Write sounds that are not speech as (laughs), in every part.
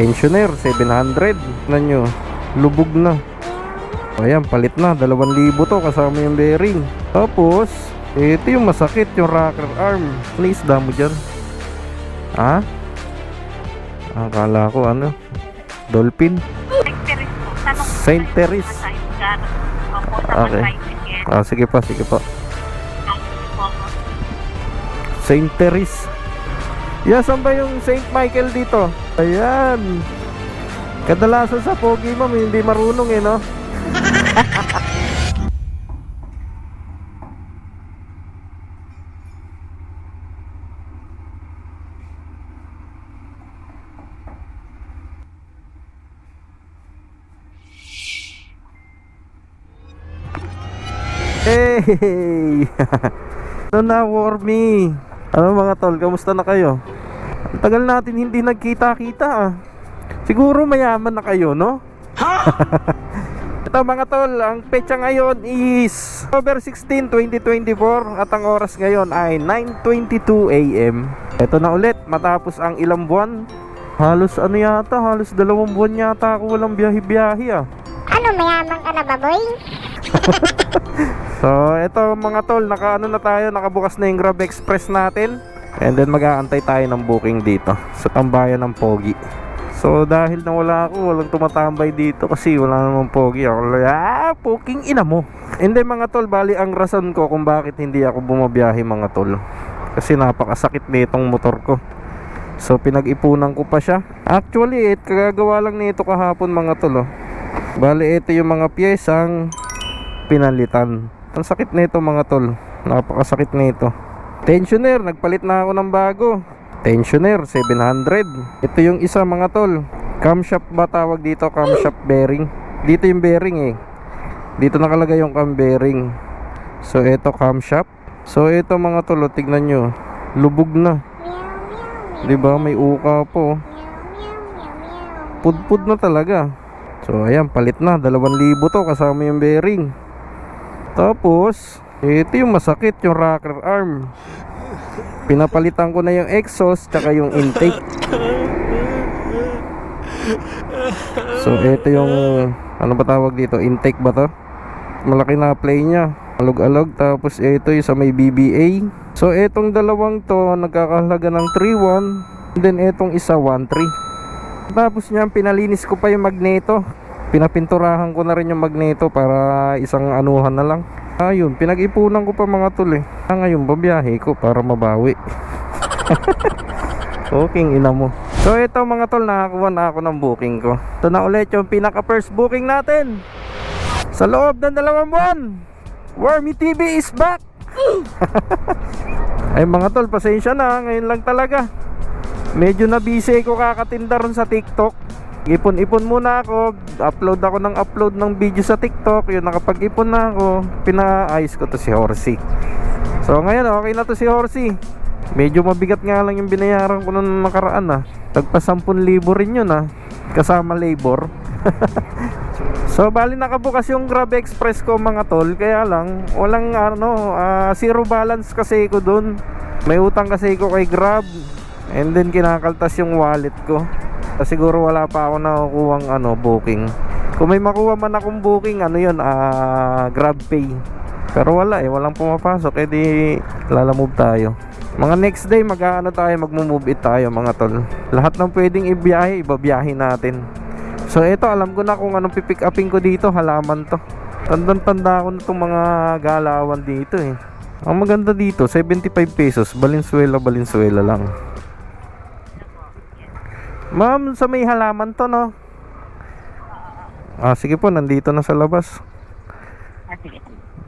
Pensioner, 700. Tignan nyo, lubog na. Ayan, palit na. 2,000 to kasama yung bearing. Tapos, ito yung masakit, yung rocker arm. Please, damo dyan. Ha? Akala ko ano? Dolphin? Saint Teres. Okay. Ah, sige pa, sige pa. Saint Teres. Yeah, saan ba yung Saint Michael dito? Ayan. Kadalasan sa pogi ma'am, hindi marunong eh, no? (laughs) Hey! (laughs) Na, Wormy? Ano mga tol, kamusta na kayo? Ang tagal natin hindi nagkita-kita ah. Siguro mayaman na kayo, no? (laughs) Ito mga tol, ang petsa ngayon is October 16, 2024 at ang oras ngayon ay 9.22 a.m. Ito na ulit, matapos ang ilang buwan. Halos ano yata, halos dalawang buwan yata ako walang biyahe-biyahe ah. Ano, mayaman ka na ba, boy? (laughs) So, ito mga tol, naka ano na tayo, nakabukas na yung Grab Express natin. And then mag-aantay tayo ng booking dito sa tambayan ng Pogi. So, dahil na wala ako, walang tumatambay dito kasi wala namang Pogi. Ako, ah, booking ina mo. Hindi mga tol, bali ang rason ko kung bakit hindi ako bumabiyahe mga tol. Kasi napakasakit nitong motor ko. So, pinag-ipunan ko pa siya. Actually, it, kagagawa lang nito kahapon mga tol. Oh. Bali, ito yung mga piyesang pinalitan. Ang sakit nito mga tol. Napakasakit nito. Tensioner, nagpalit na ako ng bago. Tensioner, 700. Ito yung isa mga tol. Camshaft ba tawag dito? Camshaft bearing. Dito yung bearing eh. Dito nakalagay yung cam bearing. So, ito camshaft. So, ito mga tol, oh, tignan nyo. Lubog na. 'Di ba May uka po. Pudpud na talaga. So, ayan, palit na. 2,000 to kasama yung bearing. Tapos, ito yung masakit, yung rocker arm. Pinapalitan ko na yung exhaust tsaka yung intake. So, ito yung ano ba tawag dito? Intake ba to? Malaki na play niya. Alog-alog tapos ito yung sa may BBA. So, etong dalawang to nagkakahalaga ng 3.1 and then etong isa 1.3. Tapos niyan pinalinis ko pa yung magneto. Pinapinturahan ko na rin yung magneto para isang anuhan na lang. Ayun, pinag-ipunan ko pa mga tol eh. Ah, ngayon babiyahe ko para mabawi. (laughs) okay, ina mo. So ito mga tol, nakakuha na ako ng booking ko. Ito na ulit yung pinaka first booking natin. Sa loob ng dalawang buwan. Wormy TV is back. (laughs) Ay mga tol, pasensya na. Ngayon lang talaga. Medyo na busy ko kakatinda ron sa TikTok. Ipon-ipon muna ako. Upload ako ng upload ng video sa TikTok. Yun, nakapag-ipon na ako. Pinaayos ko to si Horsey. So ngayon, okay na to si Horsey. Medyo mabigat nga lang yung binayaran ko nung nakaraan ah. Tagpa 10,000 rin yun ah. Kasama labor. (laughs) so bali nakabukas yung Grab Express ko mga tol. Kaya lang, walang ano, ah, zero balance kasi ko dun. May utang kasi ko kay Grab. And then kinakaltas yung wallet ko. Ah, siguro wala pa ako nakukuhang ano, booking. Kung may makuha man akong booking, ano yun, ah, Grab Pay. Pero wala eh, walang pumapasok. Eh di, lalamove tayo. Mga next day, mag-ano tayo, magmo-move it tayo mga tol. Lahat ng pwedeng ibiyahe, ibabiyahe natin. So ito, alam ko na kung anong pipick upin ko dito, halaman to. Tandang-tanda ko na itong mga galawan dito eh. Ang maganda dito, 75 pesos, Valenzuela, Valenzuela lang. Ma'am, sa may halaman to, no? Ah, sige po, nandito na sa labas. Ah, sige.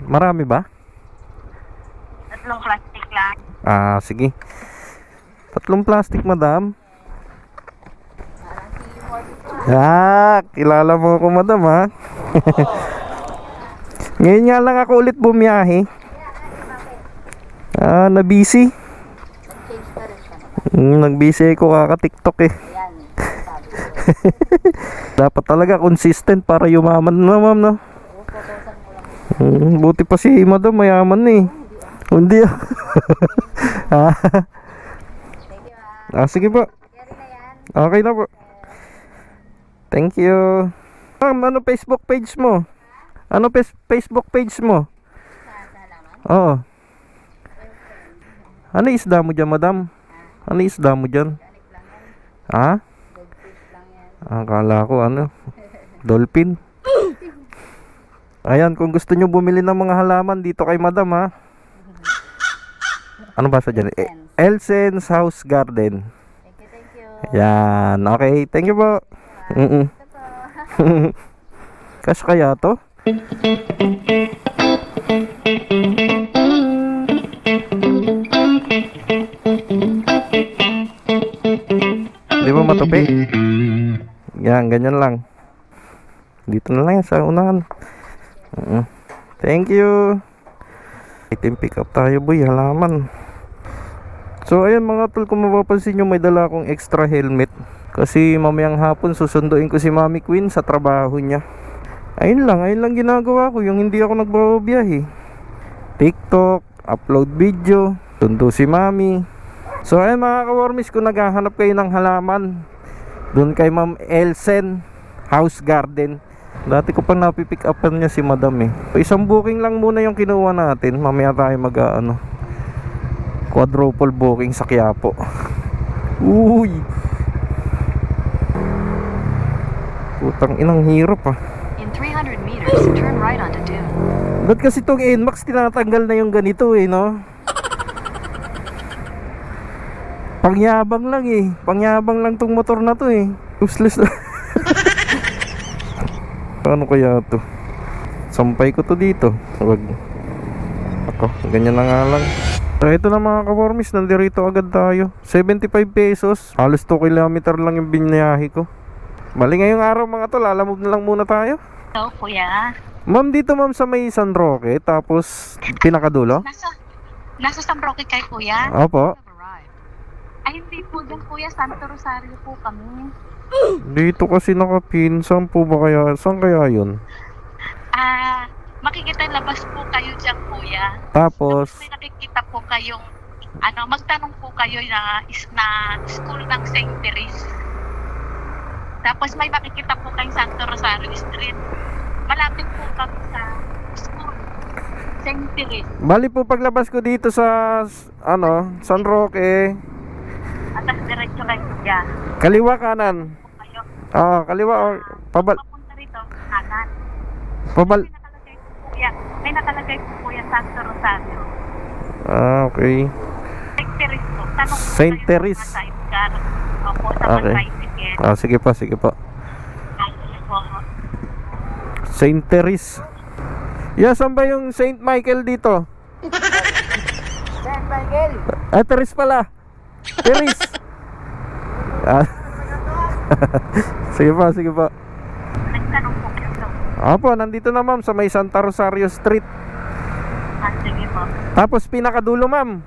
Marami ba? Tatlong plastic lang. Ah, sige. Tatlong plastic, madam. Ah, kilala mo ako, madam, ha? (laughs) Ngayon nga lang ako ulit bumiyahe. Ah, na-busy. Mm, nag-busy ako kaka-tiktok eh. (laughs) Dapat talaga consistent para yumaman na, ma'am, no? Mm, buti pa si madam, mayaman eh. Hindi ah. (laughs) ah. ah, sige po. Okay na po. Thank you. Ma'am, ano Facebook page mo? Ano Facebook page mo? Oo. Ano isda mo dyan, madam? Ano isda mo dyan? Ha? Akala ko ano? Dolphin. Ayan, kung gusto nyo bumili ng mga halaman dito kay madam ha. Ano ba sa dyan? Eh, Elsen's House Garden. Yan. Okay. Thank you po. Mm Cash kaya to? Di ba matupi? Yan, ganyan lang. Dito na lang sa unahan. Mm. Thank you. Item pick up tayo boy, halaman. So ayun mga tol, kung mapapansin nyo may dala akong extra helmet. Kasi mamayang hapon susunduin ko si Mami Queen sa trabaho niya. Ayun lang, ayun lang ginagawa ko, yung hindi ako nagbabiyahe. TikTok, upload video, sundo si Mami. So ayun mga kawormis, kung naghahanap kayo ng halaman, doon kay Ma'am Elsen, House Garden. Dati ko pang napipick upan niya si Madam eh. Isang booking lang muna yung kinuha natin. Mamaya tayo mag ano, quadruple booking sa Quiapo. Uy! Putang inang hirap ah. In 300 meters, turn right onto Dune. Ba't kasi itong NMAX tinatanggal na yung ganito eh, no? Pangyabang lang eh. Pangyabang lang tong motor na to eh. Useless na. (laughs) Paano kaya to? Sampay ko to dito. Wag. Ako, ganyan na nga lang. So, ito na mga kawormis, nandirito agad tayo. 75 pesos. Halos 2 kilometer lang yung binyahe ko. Bali ngayong araw mga tol, alamog na lang muna tayo. Hello, kuya. Ma'am, dito ma'am sa may San Roque, tapos pinakadulo? Nasa, nasa San Roque kay kuya? Opo. Ay, hindi po dyan, kuya. Santo Rosario po kami. Dito kasi nakapinsan po ba kaya? Saan kaya yun? Ah, makikita labas po kayo dyan, kuya. Tapos, Tapos may nakikita po kayong, ano, magtanong po kayo na, is, na school ng St. Therese. Tapos may makikita po kayong Santo Rosario Street. Malapit po kami sa school. St. Therese. bali po paglabas ko dito sa, s- ano, San Roque, Tas diretso kayo kuya. kaliwa kanan. Kayo. Ah, kaliwa or pabal, Papunta rito, kanan. pabal. May nakalagay po kuya. May nakalagay po kuya Santo Rosario. Ah, okay. St. Therese po. Tanong Saint. Opo, sa Okay. Ah, sige pa, sige pa. Saint Therese. Yeah, saan ba yung Saint Michael dito? (laughs) Saint Michael. Ah, Therese pala. Therese. ah. (laughs) sige pa, sige pa. Nagtanong po kayo. Apo, nandito na ma'am sa may Santa Rosario Street. Ah, sige po. Tapos pinakadulo ma'am.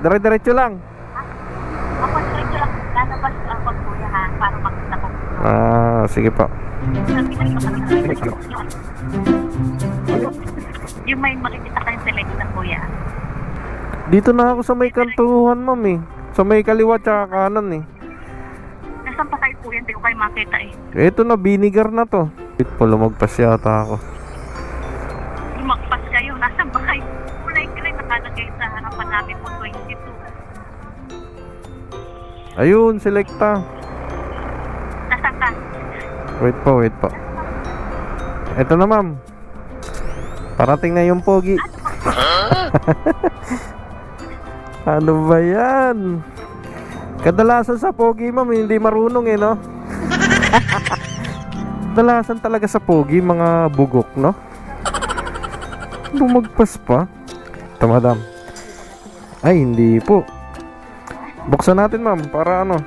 Dire-diretso lang. Ako, diretso lang. Lalabas ako kuya ha. Para makita ko. Ah, sige po. (laughs) Yung may makikita kayong selection kuya. Dito na ako sa may kantuhan ma'am eh. Sa may kaliwa tsaka kanan eh. Nasaan pa kayo kuya? Hindi ko kayo makita eh. Ito na, binigar na to. Wait po, lumagpas yata ako. Lumagpas kayo. Nasaan ba kayo? Kulay green nakalagay sa harapan namin po 22. Ayun, selecta. Nasaan ka? Wait po, wait po. Ito na ma'am. Parating na yung pogi. ano (laughs) ba yan? Kadalasan sa pogi ma'am, hindi marunong eh, no? (laughs) Kadalasan talaga sa pogi, mga bugok, no? Lumagpas pa. Ito, madam. Ay, hindi po. Buksan natin, ma'am, para ano.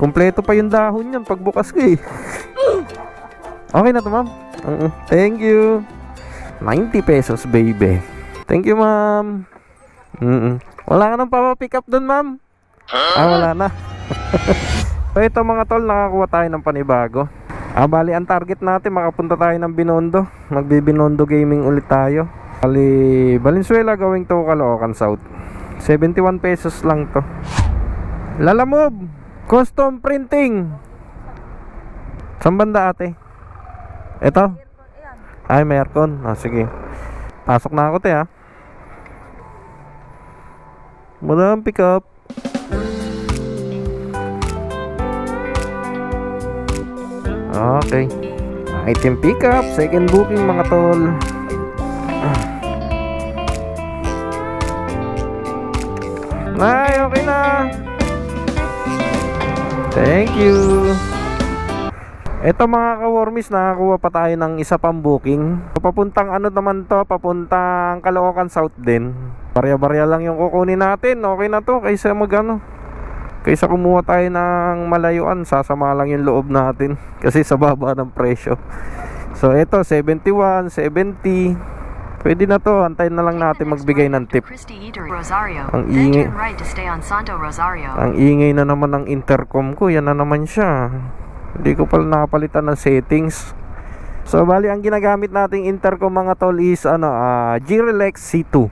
Kompleto pa yung dahon yan pagbukas ko eh. Okay na to, ma'am. Oo. Thank you. 90 pesos, baby. Thank you, ma'am. Mm Wala ka nang papapick up doon, ma'am? Ah, wala na. (laughs) so, ito mga tol, nakakuha tayo ng panibago. Ah, bali, ang target natin, makapunta tayo ng Binondo. Magbibinondo gaming ulit tayo. Bali, Valenzuela going to Caloocan South. 71 pesos lang to. Lalamove! Custom printing! Saan banda ate? Ito? Ay, may aircon. Ah, sige. Pasok na ako, te, ha? Madam, pick up. Okay. Item pick up. Second booking, mga tol. Nay, okay na. Thank you. Ito mga ka-wormies, nakakuha pa tayo ng isa pang booking. Papuntang ano naman to, papuntang Caloocan South din. Barya-barya lang yung kukunin natin. Okay na to, kaysa mag ano. Kaysa kumuha tayo ng malayuan, sasama lang yung loob natin. (laughs) Kasi sa baba ng presyo. So ito, 71, 70. Pwede na to, antayin na lang natin magbigay ng tip. Ang ingay. Ang ingay na naman ng intercom ko. Yan na naman siya. Hindi ko pala napalitan ng settings. So, bali, ang ginagamit nating intercom mga tol is ano, ah, G-Relax C2.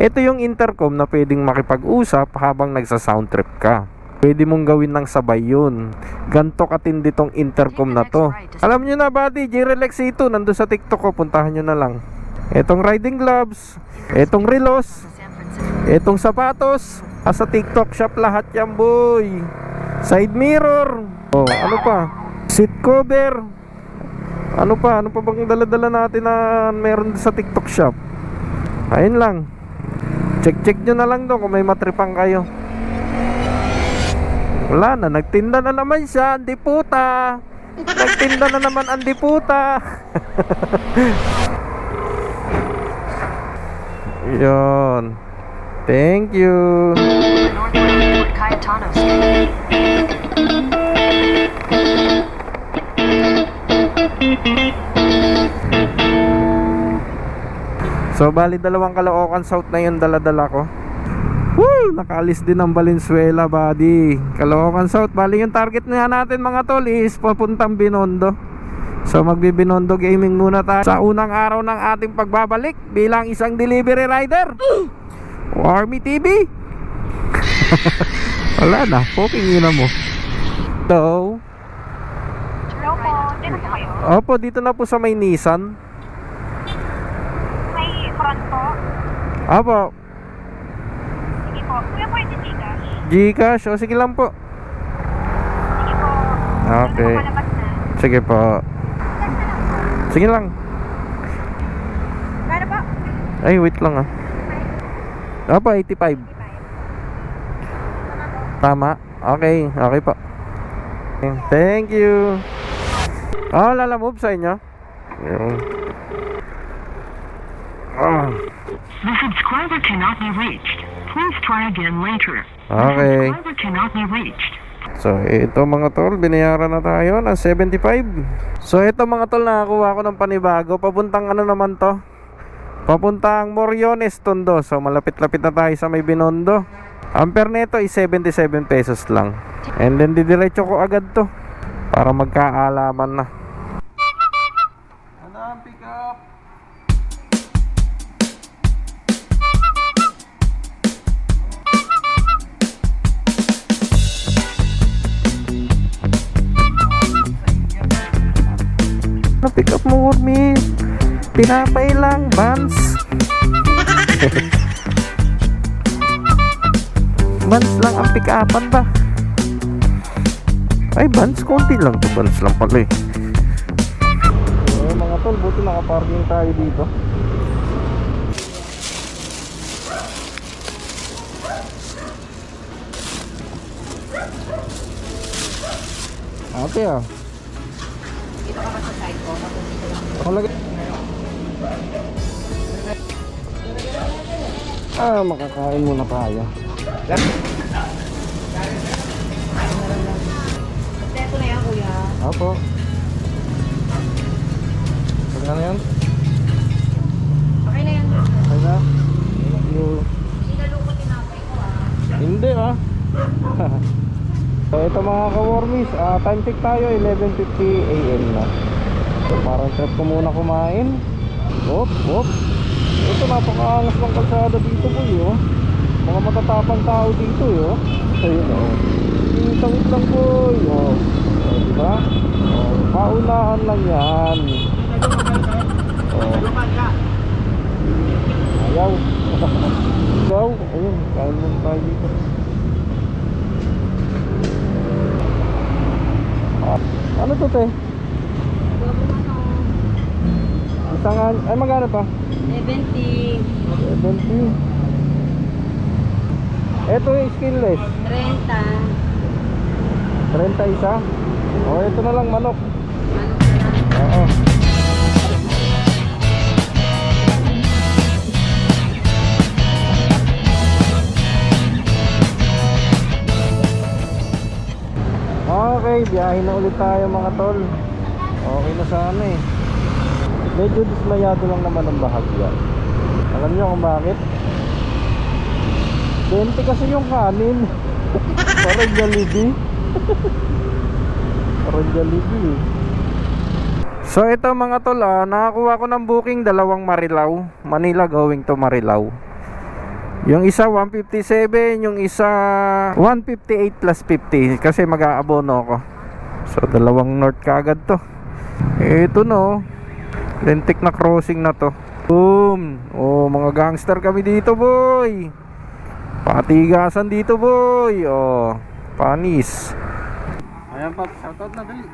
Ito yung intercom na pwedeng makipag-usap habang nagsa-sound trip ka. Pwede mong gawin ng sabay yun. Ganto katindi tong intercom na to. Alam nyo na, buddy, G-Relax C2. Nandun sa TikTok ko. Puntahan nyo na lang. Etong riding gloves. Etong relos. Etong sapatos, asa TikTok shop lahat yan boy. Side mirror. Oh, ano pa? Seat cover. Ano pa? Ano pa bang dala-dala natin na meron sa TikTok shop? Ayun lang. Check-check nyo na lang doon kung may matripang kayo. Wala na, nagtinda na naman siya, ang puta. Nagtinda na naman ang puta. (laughs) Yon. Thank you. So bali dalawang Caloocan South na yung dala-dala ko. Woo! Nakaalis din ng Valenzuela, buddy. Caloocan South. Bali yung target nga natin mga tol is papuntang Binondo. So magbibinondo gaming muna tayo sa unang araw ng ating pagbabalik bilang isang delivery rider. (gasps) Army TV. (laughs) Wala na, poking yun na mo. Hello. Hello po, dito po kayo. Opo, dito na po sa may Nissan. May front po. Opo, Sige po. Kuya po yung Gcash. Gcash. O sige lang po. Sige po. Okay. Ano? Sige po. Sige lang. Kano po? Ay, wait lang ah. Opo, 85. Tama. Okay, okay po. Thank you. Oh, lalamove sa inyo. Yun. Ah, The subscriber cannot be reached. Please try again later. okay. The subscriber cannot be reached. So, ito mga tol, binayaran na tayo ng 75. So, ito mga tol, nakakuha ko ng panibago. Papuntang ano naman to? Papuntang Moriones, Tondo. So, malapit-lapit na tayo sa may Binondo. Ampere neto is 77 pesos lang. And then, didiretso ko agad to. Para magkaalaman na. Madam, pick up. Na-pick up mo with me. Tinapay lang, Vans. (laughs) Vans lang ang pick upan ba? Ay, Vans, konti lang to. Vans lang pala eh. Eh, mga tol, buti nakaparking tayo dito. Ate ah. Ako lagi. Ah, makakain muna tayo. Ito na yan, kuya. Apo. Pagkano yan? Okay na yan. Okay na? You. Sinalukot tinapay ko ah. Hindi ah. (laughs) so ito mga ka-warmies, ah, time check tayo 11.50 am na. So parang trip ko muna kumain. Hop, hop. Ito napakaangas ng kalsada dito po oh. Mga matatapang tao dito eh, oh. Ayun oh. Tawid lang po. Oh. Oh, diba? Oh. unaan lang yan. Oh. Ayaw. (laughs) Ayaw. Ayun, kain lang tayo dito. Ah, ano to, te? Isang, an- ay magkano pa? 70, 70. Ito yung skinless. 30. 30 isa. O, ito na lang manok. Oo. Okay, biyahe na ulit tayo mga tol. Okay na sana eh. Medyo dismayado lang naman ang bahagya. Alam niyo kung bakit? 20 kasi yung kanin. Parang Jollibee. Parang Jollibee. So ito mga tol, ah, nakakuha ko ng booking dalawang Marilao. Manila going to Marilao. Yung isa 157, yung isa 158 plus 50 kasi mag-aabono ako. So dalawang north kagad to. Ito no. Lentik na crossing na to. Boom. Oh, mga gangster kami dito, boy. Patigasan dito, boy. Oh, panis. Ayan pa, shoutout na dali.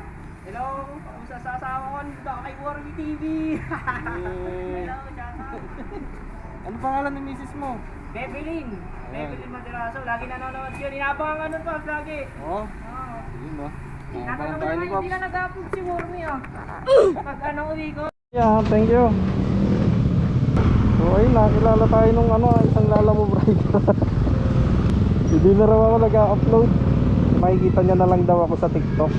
Hello, kumusta sa asawa ko? Dito kay Warby TV. Hello, shoutout. Ano pangalan ni misis mo? Bebelin. Bebelin Materaso. Lagi nanonood yun. Inabangan ano pa, lagi. Oh, Oo. yun ba? Mo naman, hindi na nag-upload si Warby ah. Pag ano uwi ko. Yeah, thank you. So ayun, nakilala tayo nung ano, isang lala mo rider. (laughs) Hindi na raw ako nag-upload. Makikita niya na lang daw ako sa TikTok.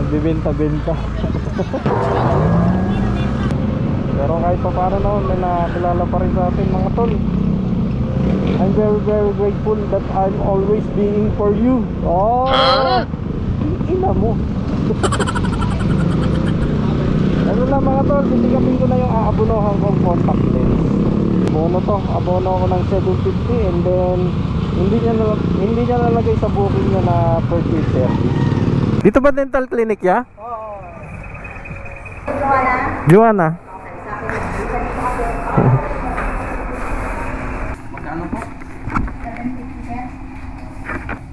Nagbibenta-benta. (laughs) Pero kahit pa paano naman, may nakakilala pa rin sa atin mga tol. I'm very very grateful that I'm always being for you. Oh! Ina mo. (laughs) Ano lang mga tol, titigapin ko na yung aabonohan kong contact lens. Abono to, abono ako ng 750 and then hindi niya na, hindi niya nalagay sa booking niya na purchase service. Dito ba dental clinic ya? Oo. Joanna? Magkano po?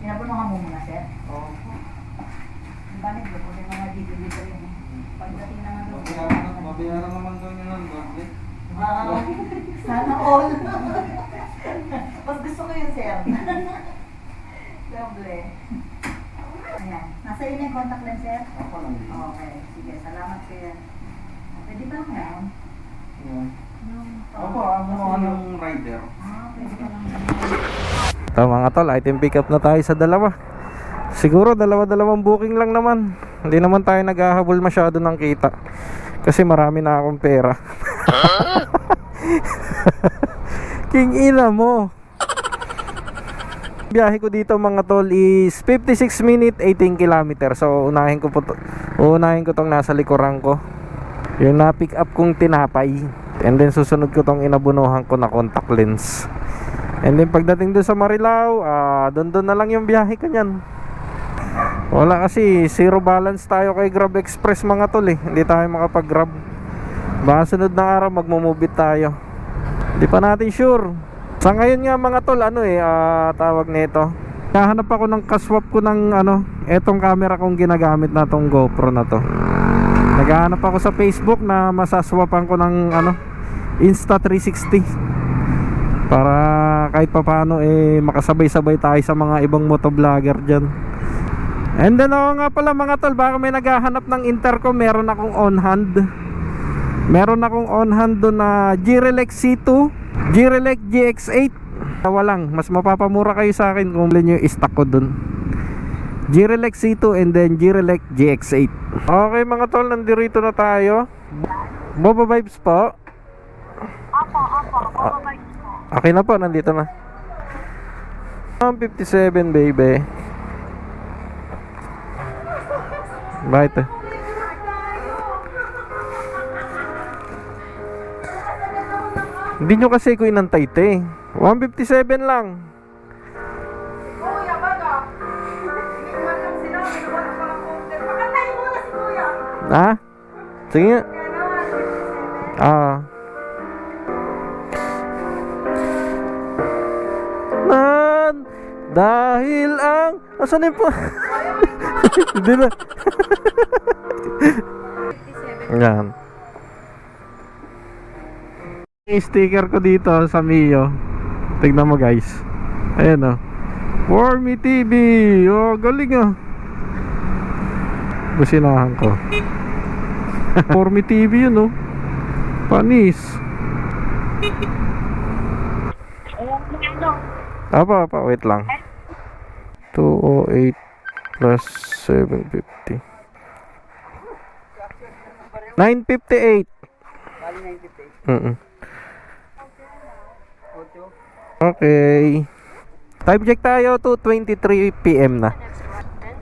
Pinabunuhan mo muna, sir? Oo. Balik, bukunin mga delivery mo. Pagdating naman doon. Mabayaran naman daw niya. Ah, sana all. Mas gusto ko yun, sir. Doble. Ayan. Nasa inyo yung contact lens, sir? Ako lang. Okay. Sige, salamat, sir. Pwede ba ngayon? Yung... Opo, abonohan ng rider. Ah, pwede lang Ito mga tol, item pick up na tayo sa dalawa. Siguro dalawa-dalawang booking lang naman. Hindi naman tayo naghahabol masyado ng kita. Kasi marami na akong pera. (laughs) King ina mo. Biyahe ko dito mga tol is 56 minute 18 kilometer. So unahin ko po to, unahin ko tong nasa likuran ko. Yung na pick up kong tinapay. And then susunod ko tong inabunuhan ko na contact lens. And then pagdating doon sa Marilao, ah doon doon na lang yung biyahe ko niyan. Wala kasi zero balance tayo kay Grab Express mga tol eh. Hindi tayo makapag-grab. Baka sunod na araw magmumubit tayo. Hindi pa natin sure. Sa ngayon nga mga tol, ano eh, ah, tawag nito. Nahanap ako ng kaswap ko ng ano, etong camera kong ginagamit na tong GoPro na to. Naghahanap ako sa Facebook na masaswapan ko ng ano, Insta360 para kahit papaano eh makasabay-sabay tayo sa mga ibang motovlogger dyan and then ako nga pala mga tol baka may naghahanap ng intercom meron akong on hand meron akong on hand doon na G-Relax C2 G-Relax GX8 Tawa lang mas mapapamura kayo sa akin kung bilhin yung stock ko doon G-Relax C2 and then G-Relax GX8 okay mga tol nandito na tayo Boba Vibes po Opo, opo. Bababay po. Okay na po, nandito na. Um, 57 baby. Bakit eh? Hindi nyo kasi ko inantay te. 157 lang. Kuya, baga. Hindi man lang sinabi na wala pa ng content. Pakantay mo na si Kuya. Ha? Sige nga. Ah. Man, dahil ang... Asan yung pa? Hindi (laughs) na. Yan. Yung sticker ko dito sa Mio. Tignan mo guys. Ayan o. Oh. Warmy TV. Oh, galing ah. Businahan ko. (laughs) Warmy TV yun oh. Panis. Apa, apa, wait lang. 208 plus 750. 958. Bali 958. Mm Okay. Time check tayo to 23 PM na.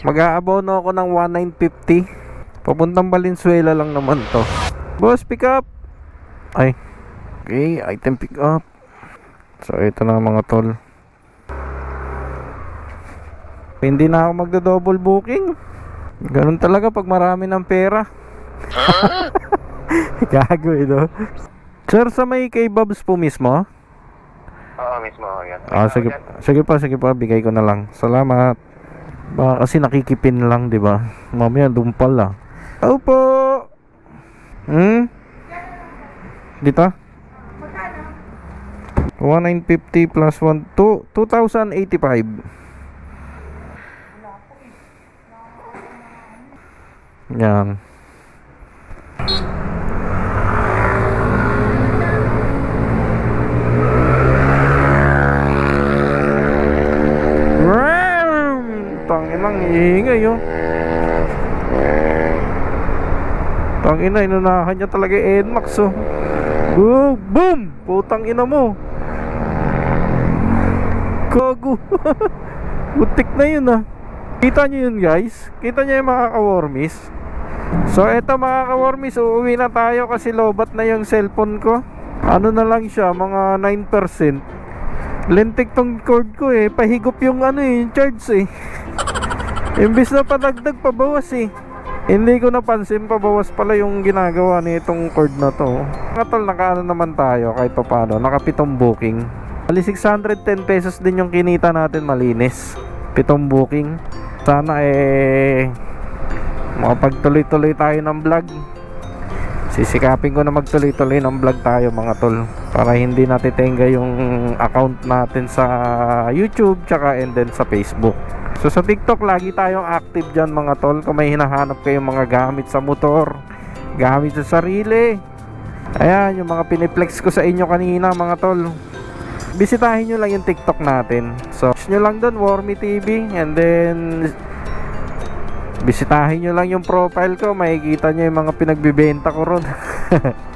Mag-aabono ako ng 1950. Papuntang Valenzuela lang naman to. Boss, pick up. Ay. Okay, item pick up. So, ito na mga tol. Hindi na ako magdo-double booking. Ganun talaga pag marami ng pera. (laughs) Gago ito. Sir, sa may kay Bobs po mismo? Oo, mismo. Yan. Ah, sige, sige pa, sige pa, bigay ko na lang. Salamat. Baka kasi nakikipin lang, di ba? Mamaya dumpal ah. Tao po. Hmm? Dito? 1950 plus 1 2 2085. Yan. Tangina, inunahan niya talaga yung NMAX oh. Boom! Boom! Putang ina mo. Gago. (laughs) Butik na yun ah. Kita nyo yun guys? Kita nyo yung mga kawormis? So eto mga kawormis, uuwi na tayo kasi lobat na yung cellphone ko. Ano na lang siya, mga 9%. Lentik tong cord ko eh. Pahigop yung ano eh, yung charge eh. Imbis na padagdag, pabawas eh. Hindi ko napansin, pabawas pala yung ginagawa nitong cord na to. Mga tol, nakaano naman tayo kahit papano. Nakapitong booking. Bali 610 pesos din yung kinita natin malinis. Pitong booking. Sana eh makapagtuloy-tuloy tayo ng vlog. Sisikapin ko na magtuloy-tuloy ng vlog tayo mga tol para hindi natitenga yung account natin sa YouTube tsaka and then sa Facebook. So sa TikTok lagi tayong active dyan mga tol kung may hinahanap kayong mga gamit sa motor, gamit sa sarili. Ayan yung mga piniplex ko sa inyo kanina mga tol. Bisitahin nyo lang yung TikTok natin. So, search nyo lang doon, Warmy TV. And then, bisitahin nyo lang yung profile ko. Makikita nyo yung mga pinagbibenta ko ron.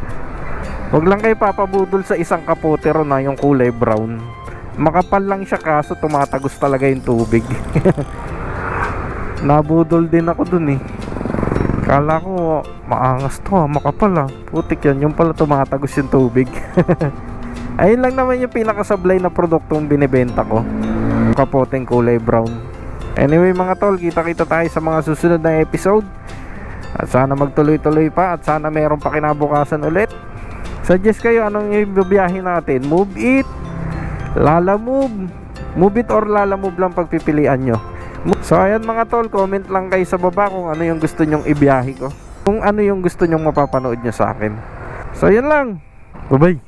(laughs) Huwag lang kayo papabudol sa isang kapote ron na yung kulay brown. Makapal lang siya kaso tumatagos talaga yung tubig. (laughs) Nabudol din ako dun eh. Kala ko maangas to ah, makapal ah. Putik yan, yung pala tumatagos yung tubig. (laughs) Ayun lang naman yung pinakasablay na produktong binibenta ko. Kapoteng kulay brown. Anyway mga tol, kita-kita tayo sa mga susunod na episode. At sana magtuloy-tuloy pa at sana meron pa kinabukasan ulit. Suggest kayo anong ibibiyahin natin. Move it, Lala Move. Move it or Lala Move lang pagpipilian nyo. So ayan mga tol, comment lang kayo sa baba kung ano yung gusto nyong ibiyahe ko. Kung ano yung gusto nyong mapapanood nyo sa akin. So ayan lang. Bye bye.